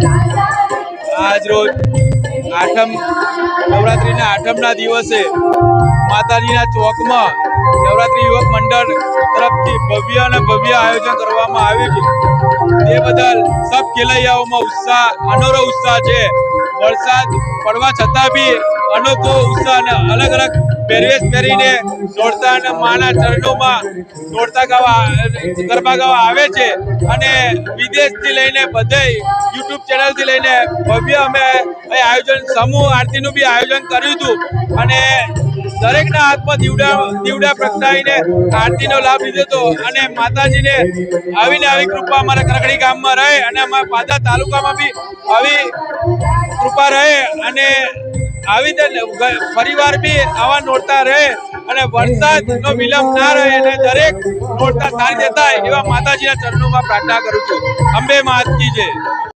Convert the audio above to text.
આજ રોજ આઠમ નવરાત્રિના આઠમના દિવસે માતાજીના ચોકમાં નવરાત્રિ યુવક મંડળ તરફથી ભવ્ય અને ભવ્ય આયોજન કરવામાં આવ્યું છે. તે બદલ સબ ખેલૈયાઓમાં ઉત્સાહ, અનોરો ઉત્સાહ છે. વરસાદ પડવા છતાં બી અનોખો ઉત્સાહ અને અલગ અલગ પહેરવેશ પહેરીને દોડતા અને માના ચરણોમાં દોડતા ગાવા, ગરબા ગાવા આવે છે. અને વિદેશથી લઈને બધે યુટ્યુબ ચેનલથી લઈને ભવ્ય અમે આયોજન, સમૂહ આરતીનું બી આયોજન કર્યું હતું. અને દરેકના હાથમાં દીવડા દીવડા પ્રગટાવીને આરતીનો લાભ લીધો હતો અને માતાજીને આવીને આવી કૃપા અમારા કરકડી ગામમાં રહે અને અમારા પાદા તાલુકામાં બી આવી કૃપા રહે અને આવી પરિવાર બી આવા નોરતા રહે અને વરસાદનો વિલંબ ના રહે અને દરેક નોરતા સારી દેતા એવા માતાજીના ચરણોમાં પ્રાર્થના કરું છું. અંબે માત કી